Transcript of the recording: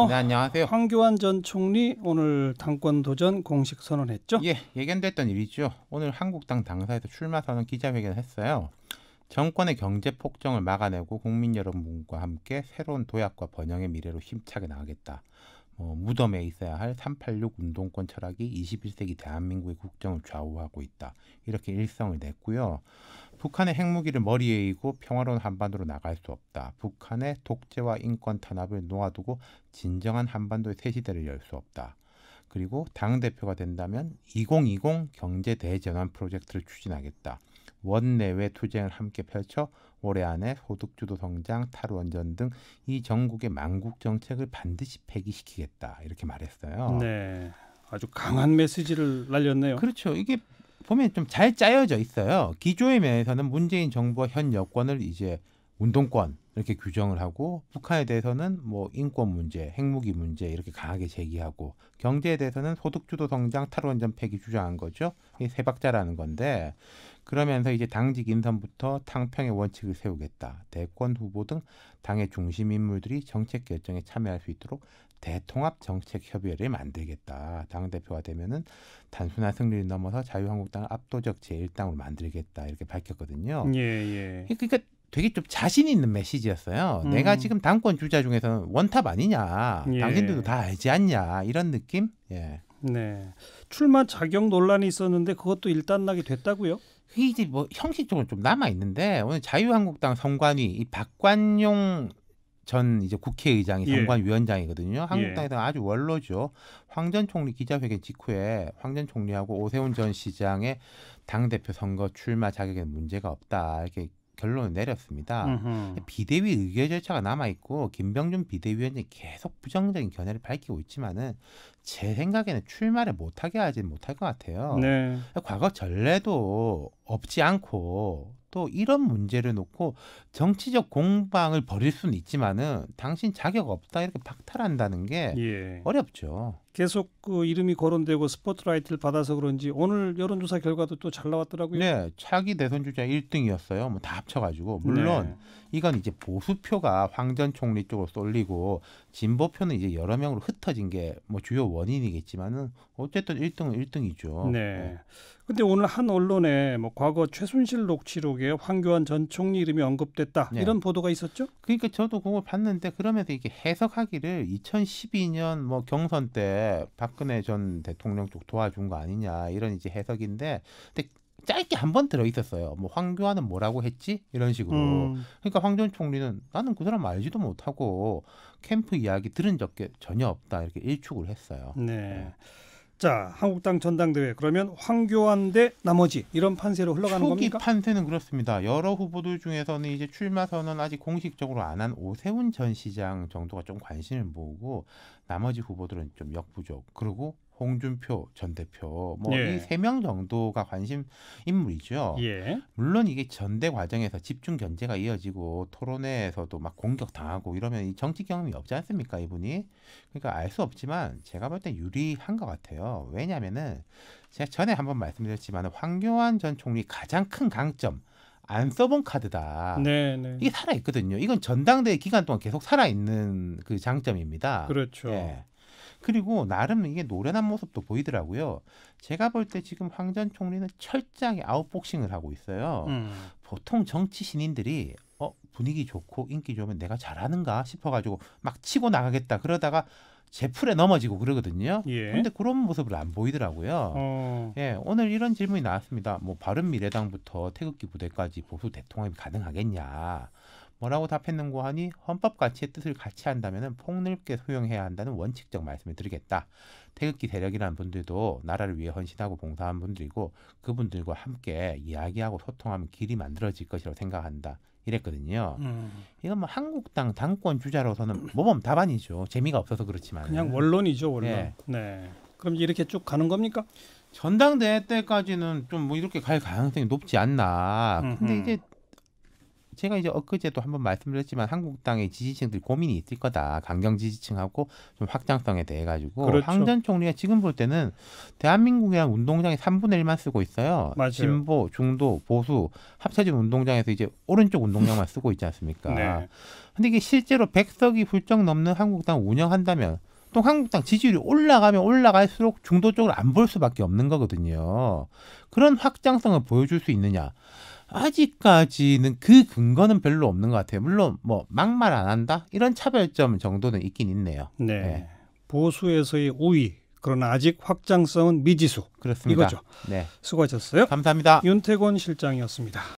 네, 안녕하세요. 황교안 전 총리 오늘 당권 도전 공식 선언했죠? 예, 예견됐던 일이죠. 오늘 한국당 당사에서 출마 선언 기자회견을 했어요. 정권의 경제 폭정을 막아내고 국민 여러분과 함께 새로운 도약과 번영의 미래로 힘차게 나가겠다. 뭐 무덤에 있어야 할 386 운동권 철학이 21세기 대한민국의 국정을 좌우하고 있다. 이렇게 일성을 냈고요. 북한의 핵무기를 머리에 이고 평화로운 한반도로 나갈 수 없다. 북한의 독재와 인권 탄압을 놓아두고 진정한 한반도의 새 시대를 열 수 없다. 그리고 당 대표가 된다면 2020 경제 대전환 프로젝트를 추진하겠다. 원내외 투쟁을 함께 펼쳐 올해 안에 소득주도 성장, 탈원전 등 이 전국의 망국 정책을 반드시 폐기시키겠다 이렇게 말했어요. 네, 아주 강한 메시지를 날렸네요. 그렇죠. 이게 보면 좀 잘 짜여져 있어요. 기조의 면에서는 문재인 정부와 현 여권을 이제 운동권 이렇게 규정을 하고 북한에 대해서는 뭐 인권 문제, 핵무기 문제 이렇게 강하게 제기하고 경제에 대해서는 소득주도 성장, 탈원전 폐기 주장한 거죠. 이게 세 박자라는 건데 그러면서 이제 당직 인선부터 탕평의 원칙을 세우겠다. 대권 후보 등 당의 중심 인물들이 정책 결정에 참여할 수 있도록 대통합 정책 협의회를 만들겠다. 당 대표가 되면은 단순한 승리를 넘어서 자유한국당을 압도적 제1당으로 만들겠다. 이렇게 밝혔거든요. 예, 예. 그러니까 되게 좀 자신 있는 메시지였어요. 음. 내가 지금 당권 주자 중에서는 원탑 아니냐. 예. 당신들도 다 알지 않냐. 이런 느낌? 예. 네. 출마 자격 논란이 있었는데 그것도 일단락이 됐다고요? 그게 이제 뭐 형식적으로 좀 남아 있는데 오늘 자유한국당 선관위 이 박관용 전 이제 국회의장이 예. 선관위원장이거든요. 한국당에서 아주 원로죠. 황 전 총리 기자회견 직후에 황 전 총리하고 오세훈 전 시장의 당 대표 선거 출마 자격에 문제가 없다 이렇게 결론을 내렸습니다. 음흠. 비대위 의결 절차가 남아 있고 김병준 비대위원장이 계속 부정적인 견해를 밝히고 있지만은 제 생각에는 출마를 못하게 하진 못할 것 같아요. 네. 과거 전례도 없지 않고 또 이런 문제를 놓고 정치적 공방을 벌일 수는 있지만은 당신 자격 없다 이렇게 박탈한다는 게 예. 어렵죠. 계속 그 이름이 거론되고 스포트라이트를 받아서 그런지 오늘 여론조사 결과도 또 잘 나왔더라고요. 네, 차기 대선 주자 1등이었어요. 뭐 다 합쳐가지고 물론 네. 이건 이제 보수표가 황전 총리 쪽으로 쏠리고 진보표는 이제 여러 명으로 흩어진 게 뭐 주요 원인이겠지만은 어쨌든 1등은 1등이죠. 네. 근데 오늘 한 언론에 뭐 과거 최순실 녹취록에 황교안 전 총리 이름이 언급됐다 네. 이런 보도가 있었죠? 그러니까 저도 그걸 봤는데 그러면서 이게 해석하기를 2012년 뭐 경선 때 박근혜 전 대통령 쪽 도와준 거 아니냐 이런 이제 해석인데 근데 짧게 한 번 들어 있었어요. 뭐 황교안은 뭐라고 했지 이런 식으로. 음, 그러니까 황 전 총리는 나는 그 사람 알지도 못하고 캠프 이야기 들은 적 전혀 없다 이렇게 일축을 했어요. 네. 자, 한국당 전당대회 그러면 황교안 대 나머지 이런 판세로 흘러가는 초기 겁니까? 판세는 그렇습니다. 여러 후보들 중에서는 이제 출마 선언 아직 공식적으로 안 한 오세훈 전 시장 정도가 좀 관심을 모으고 나머지 후보들은 좀 역부족. 그리고 홍준표 전 대표 뭐 예. 이세명 정도가 관심 인물이죠. 예. 물론 이게 전대 과정에서 집중 견제가 이어지고 토론회에서도 막 공격 당하고 이러면 이 정치 경험이 없지 않습니까 이분이? 그러니까 알 수 없지만 제가 볼때 유리한 것 같아요. 왜냐하면은 제가 전에 한번 말씀드렸지만 황교안 전 총리 가장 큰 강점 안 써본 카드다. 네, 네. 이게 살아 있거든요. 이건 전당대회 기간 동안 계속 살아 있는 그 장점입니다. 그렇죠. 예. 그리고 나름 이게 노련한 모습도 보이더라고요. 제가 볼 때 지금 황전 총리는 철저하게 아웃복싱을 하고 있어요. 음. 보통 정치 신인들이 어 분위기 좋고 인기 좋으면 내가 잘하는가 싶어가지고 막 치고 나가겠다 그러다가 제 풀에 넘어지고 그러거든요. 예. 근데 그런 모습을 안 보이더라고요. 어. 예, 오늘 이런 질문이 나왔습니다. 뭐 바른 미래당부터 태극기 부대까지 보수 대통합이 가능하겠냐? 뭐라고 답했는고 하니 헌법 가치의 뜻을 같이 한다면 폭넓게 소용해야 한다는 원칙적 말씀을 드리겠다. 태극기 세력이라는 분들도 나라를 위해 헌신하고 봉사한 분들이고 그분들과 함께 이야기하고 소통하면 길이 만들어질 것이라고 생각한다. 이랬거든요. 음. 이건 뭐 한국당 당권 주자로서는 모범 답안이죠. 재미가 없어서 그렇지만 그냥 원론이죠, 원론. 예. 네. 그럼 이렇게 쭉 가는 겁니까? 전당대회 때까지는 좀 뭐 이렇게 갈 가능성이 높지 않나. 근데 음흠. 이제 제가 이제 엊그제도 한번 말씀드렸지만 한국당의 지지층들 고민이 있을 거다. 강경 지지층하고 좀 확장성에 대해 가지고 그렇죠. 황전 총리가 지금 볼 때는 대한민국이랑 운동장의 3분의 1만 쓰고 있어요. 맞아요. 진보, 중도, 보수 합쳐진 운동장에서 이제 오른쪽 운동장만 쓰고 있지 않습니까? 네. 근데 이게 실제로 100석이 훌쩍 넘는 한국당 운영한다면 또 한국당 지지율이 올라가면 올라갈수록 중도 쪽으로 안볼 수밖에 없는 거거든요. 그런 확장성을 보여줄 수 있느냐? 아직까지는 그 근거는 별로 없는 것 같아요. 물론 뭐 막말 안 한다 이런 차별점 정도는 있긴 있네요. 네. 네. 보수에서의 우위 그러나 아직 확장성은 미지수 그렇습니다. 이거죠. 네, 수고하셨어요. 감사합니다. 윤태권 실장이었습니다.